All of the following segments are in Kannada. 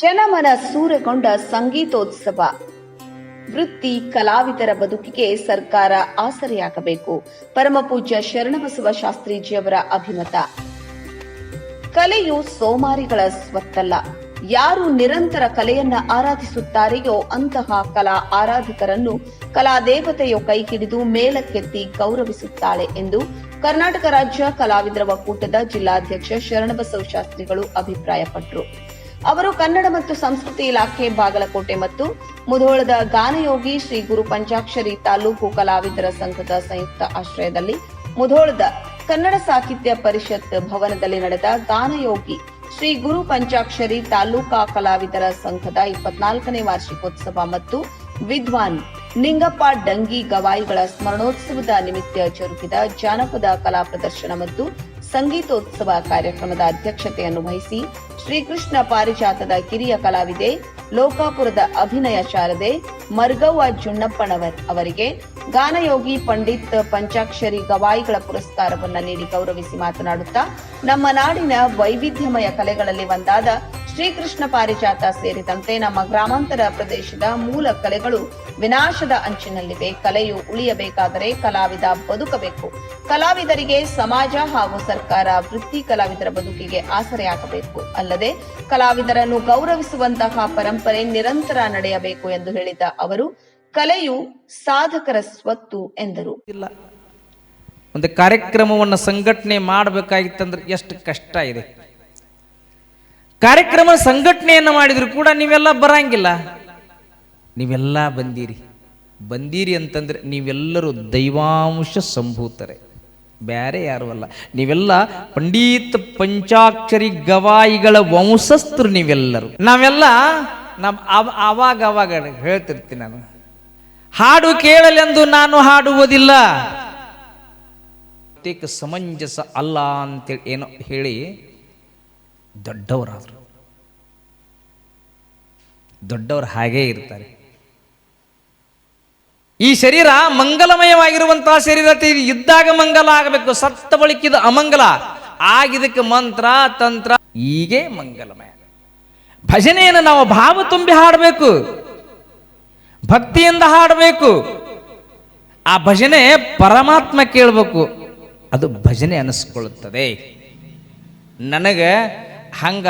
ಜನಮನ ಸೂರೆಗೊಂಡ ಸಂಗೀತೋತ್ಸವ. ವೃತ್ತಿ ಕಲಾವಿದರ ಬದುಕಿಗೆ ಸರ್ಕಾರ ಆಸರೆಯಾಗಬೇಕು. ಪರಮಪೂಜ್ಯ ಶರಣಬಸವ ಶಾಸ್ತ್ರೀಜಿಯವರ ಅಭಿಮತ. ಕಲೆಯು ಸೋಮಾರಿಗಳ ಸ್ವತ್ತಲ್ಲ. ಯಾರು ನಿರಂತರ ಕಲೆಯನ್ನ ಆರಾಧಿಸುತ್ತಾರೆಯೋ ಅಂತಹ ಕಲಾ ಆರಾಧಕರನ್ನು ಕಲಾ ದೇವತೆಯು ಕೈ ಹಿಡಿದು ಮೇಲಕ್ಕೆತ್ತಿ ಗೌರವಿಸುತ್ತಾಳೆ ಎಂದು ಕರ್ನಾಟಕ ರಾಜ್ಯ ಕಲಾವಿದರ ಒಕ್ಕೂಟದ ಜಿಲ್ಲಾಧ್ಯಕ್ಷ ಶರಣಬಸವ ಶಾಸ್ತ್ರಿಗಳು ಅಭಿಪ್ರಾಯಪಟ್ಟರು ಅವರು ಕನ್ನಡ ಮತ್ತು ಸಂಸ್ಕೃತಿ ಇಲಾಖೆ, ಬಾಗಲಕೋಟೆ ಮತ್ತು ಮುಧೋಳದ ಗಾನಯೋಗಿ ಶ್ರೀ ಗುರು ಪಂಚಾಕ್ಷರಿ ತಾಲೂಕು ಕಲಾವಿದರ ಸಂಘದ ಸಂಯುಕ್ತ ಆಶ್ರಯದಲ್ಲಿ ಮುಧೋಳದ ಕನ್ನಡ ಸಾಹಿತ್ಯ ಪರಿಷತ್ ಭವನದಲ್ಲಿ ನಡೆದ ಗಾನಯೋಗಿ ಶ್ರೀ ಗುರು ಪಂಚಾಕ್ಷರಿ ತಾಲೂಕಾ ಕಲಾವಿದರ ಸಂಘದ ಇಪ್ಪತ್ನಾಲ್ಕನೇ ವಾರ್ಷಿಕೋತ್ಸವ ಮತ್ತು ವಿದ್ವಾನ್ ನಿಂಗಪ್ಪ ಡಂಗಿ ಗವಾಯಿಗಳ ಸ್ಮರಣೋತ್ಸವದ ನಿಮಿತ್ತ ಜರುಗಿದ ಜಾನಪದ ಕಲಾ ಪ್ರದರ್ಶನ ಮತ್ತು ಸಂಗೀತೋತ್ಸವ ಕಾರ್ಯಕ್ರಮದ ಅಧ್ಯಕ್ಷತೆಯನ್ನು ವಹಿಸಿ ಶ್ರೀಕೃಷ್ಣ ಪಾರಿಜಾತದ ಕಿರಿಯ ಕಲಾವಿದೆ, ಲೋಕಾಪುರದ ಅಭಿನಯ ಶಾರದೆ ಮರ್ಗವ್ವ ಜುಣ್ಣಪ್ಪನವರ್ ಅವರಿಗೆ ಗಾನಯೋಗಿ ಪಂಡಿತ್ ಪಂಚಾಕ್ಷರಿ ಗವಾಯಿಗಳ ಪುರಸ್ಕಾರವನ್ನು ನೀಡಿ ಗೌರವಿಸಿ ಮಾತನಾಡುತ್ತಾ, ನಮ್ಮ ನಾಡಿನ ವೈವಿಧ್ಯಮಯ ಕಲೆಗಳಲ್ಲಿ ಒಂದಾದ ಶ್ರೀಕೃಷ್ಣ ಪಾರಿಜಾತ ಸೇರಿದಂತೆ ನಮ್ಮ ಗ್ರಾಮಾಂತರ ಪ್ರದೇಶದ ಮೂಲ ಕಲೆಗಳು ವಿನಾಶದ ಅಂಚಿನಲ್ಲಿವೆ. ಕಲೆಯು ಉಳಿಯಬೇಕಾದರೆ ಕಲಾವಿದ ಬದುಕಬೇಕು. ಕಲಾವಿದರಿಗೆ ಸಮಾಜ ಹಾಗೂ ಸರ್ಕಾರ, ವೃತ್ತಿ ಕಲಾವಿದರ ಬದುಕಿಗೆ ಆಸರೆಯಾಗಬೇಕು ಅಲ್ಲದೆ ಕಲಾವಿದರನ್ನು ಗೌರವಿಸುವಂತಹ ಪರಂಪರೆ ನಿರಂತರ ನಡೆಯಬೇಕು ಎಂದು ಹೇಳಿದ ಅವರು, ಕಲೆಯು ಸಾಧಕರ ಸ್ವತ್ತು ಎಂದರು. ಇಲ್ಲ. ಒಂದು ಕಾರ್ಯಕ್ರಮವನ್ನು ಸಂಘಟನೆ ಮಾಡಬೇಕಾಗಿತ್ತಂದ್ರೆ ಎಷ್ಟು ಕಷ್ಟ ಇದೆ. ಕಾರ್ಯಕ್ರಮ ಸಂಘಟನೆಯನ್ನು ಮಾಡಿದ್ರು ಕೂಡ ನೀವೆಲ್ಲ ಬರಂಗಿಲ್ಲ. ನೀವೆಲ್ಲ ಬಂದೀರಿ. ಬಂದೀರಿ ಅಂತಂದ್ರೆ ನೀವೆಲ್ಲರೂ ದೈವಾಂಶ ಸಂಭೂತರೆ. ಬೇರೆ ಯಾರು ಅಲ್ಲ. ನೀವೆಲ್ಲ ಪಂಡಿತ್ ಪಂಚಾಕ್ಷರಿ ಗವಾಯಿಗಳ ವಂಶಸ್ಥರು ನೀವೆಲ್ಲರು. ನಾವೆಲ್ಲ ನಮ್ ಅವ- ಅವಾಗ ಅವಾಗ ಹೇಳ್ತಿರ್ತೀನಿ ನಾನು. ಹಾಡು ಕೇಳಲೆಂದು ನಾನು ಹಾಡುವುದಿಲ್ಲ. ಪ್ರತ್ಯೇಕ ಸಮಂಜಸ ಅಲ್ಲ ಅಂತೇಳಿ ಏನೋ ಹೇಳಿ ದೊಡ್ಡವರಾದರು. ದೊಡ್ಡವರು ಹಾಗೇ ಇರ್ತಾರೆ. ಈ ಶರೀರ ಮಂಗಲಮಯವಾಗಿರುವಂತಹ ಶರೀರ ಇದ್ದಾಗ ಮಂಗಲ ಆಗಬೇಕು, ಸತ್ತ ಬಳಿಕಿದ ಅಮಂಗಲ. ಆಗಿದಕ್ಕೆ ಮಂತ್ರ, ತಂತ್ರ, ಹೀಗೆ ಮಂಗಲಮಯ. ಭಜನೆಯನ್ನು ನಾವು ಭಾವ ತುಂಬಿ ಹಾಡಬೇಕು, ಭಕ್ತಿಯಿಂದ ಹಾಡಬೇಕು. ಆ ಭಜನೆ ಪರಮಾತ್ಮ ಕೇಳಬೇಕು, ಅದು ಭಜನೆ ಅನಿಸ್ಕೊಳ್ಳುತ್ತದೆ. ನನಗೆ ಹಂಗ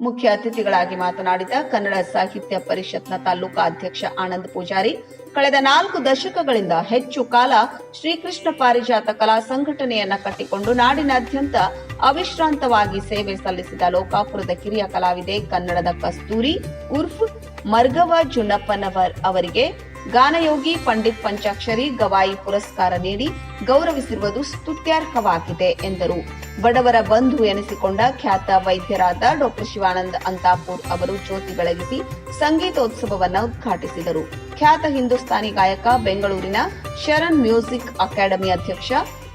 ಮುಖ್ಯ ಅತಿಥಿಗಳಾಗಿ ಮಾತನಾಡಿದ ಕನ್ನಡ ಸಾಹಿತ್ಯ ಪರಿಷತ್ನ ತಾಲೂಕಾ ಅಧ್ಯಕ್ಷ ಆನಂದ್ ಪೂಜಾರಿ, ಕಳೆದ ನಾಲ್ಕು ದಶಕಗಳಿಂದ ಹೆಚ್ಚು ಕಾಲ ಶ್ರೀಕೃಷ್ಣ ಪಾರಿಜಾತ ಕಲಾ ಸಂಘಟನೆಯನ್ನ ಕಟ್ಟಿಕೊಂಡು ನಾಡಿನಾದ್ಯಂತ ಅವಿಶ್ರಾಂತವಾಗಿ ಸೇವೆ ಸಲ್ಲಿಸಿದ ಲೋಕಾಪುರದ ಕಿರಿಯ ಕಲಾವಿದೆ ಕನ್ನಡದ ಕಸ್ತೂರಿ ಉರ್ಫ್ ಮರ್ಗವ ಜುನ್ನಪ್ಪನವರ್ ಅವರಿಗೆ ಗಾನಯೋಗಿ ಪಂಡಿತ್ ಪಂಚಾಕ್ಷರಿ ಗವಾಯಿ ಪುರಸ್ಕಾರ ನೀಡಿ ಗೌರವಿಸಿರುವುದು ಸ್ತುತ್ಯಾರ್ಹವಾಗಿದೆ ಎಂದರು. ಬಡವರ ಬಂಧು ಎನಿಸಿಕೊಂಡ ಖ್ಯಾತ ವೈದ್ಯರಾದ ಡಾಕ್ಟರ್ ಶಿವಾನಂದ ಅಂತಾಪುರ್ ಅವರು ಜ್ಯೋತಿ ಬೆಳಗಿಸಿ ಸಂಗೀತೋತ್ಸವವನ್ನು ಉದ್ಘಾಟಿಸಿದರು. ಖ್ಯಾತ ಹಿಂದೂಸ್ತಾನಿ ಗಾಯಕ, ಬೆಂಗಳೂರಿನ ಶರಣ್ ಮ್ಯೂಸಿಕ್ ಅಕಾಡೆಮಿ ಅಧ್ಯಕ್ಷ,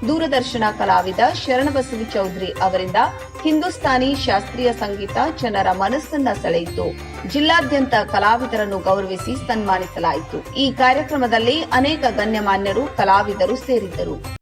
ದೂರದರ್ಶನ ಕಲಾವಿದ ಶರಣಬಸವಿ ಚೌಧರಿ ಅವರಿಂದ ಹಿಂದೂಸ್ತಾನಿ ಶಾಸ್ತ್ರೀಯ ಸಂಗೀತ ಜನರ ಮನಸ್ಸನ್ನ ಸೆಳೆಯಿತು. ಜಿಲ್ಲಾದ್ಯಂತ ಕಲಾವಿದರನ್ನು ಗೌರವಿಸಿ ಸನ್ಮಾನಿಸಲಾಯಿತು. ಈ ಕಾರ್ಯಕ್ರಮದಲ್ಲಿ ಅನೇಕ ಗಣ್ಯಮಾನ್ಯರು, ಕಲಾವಿದರು ಸೇರಿದ್ದರು.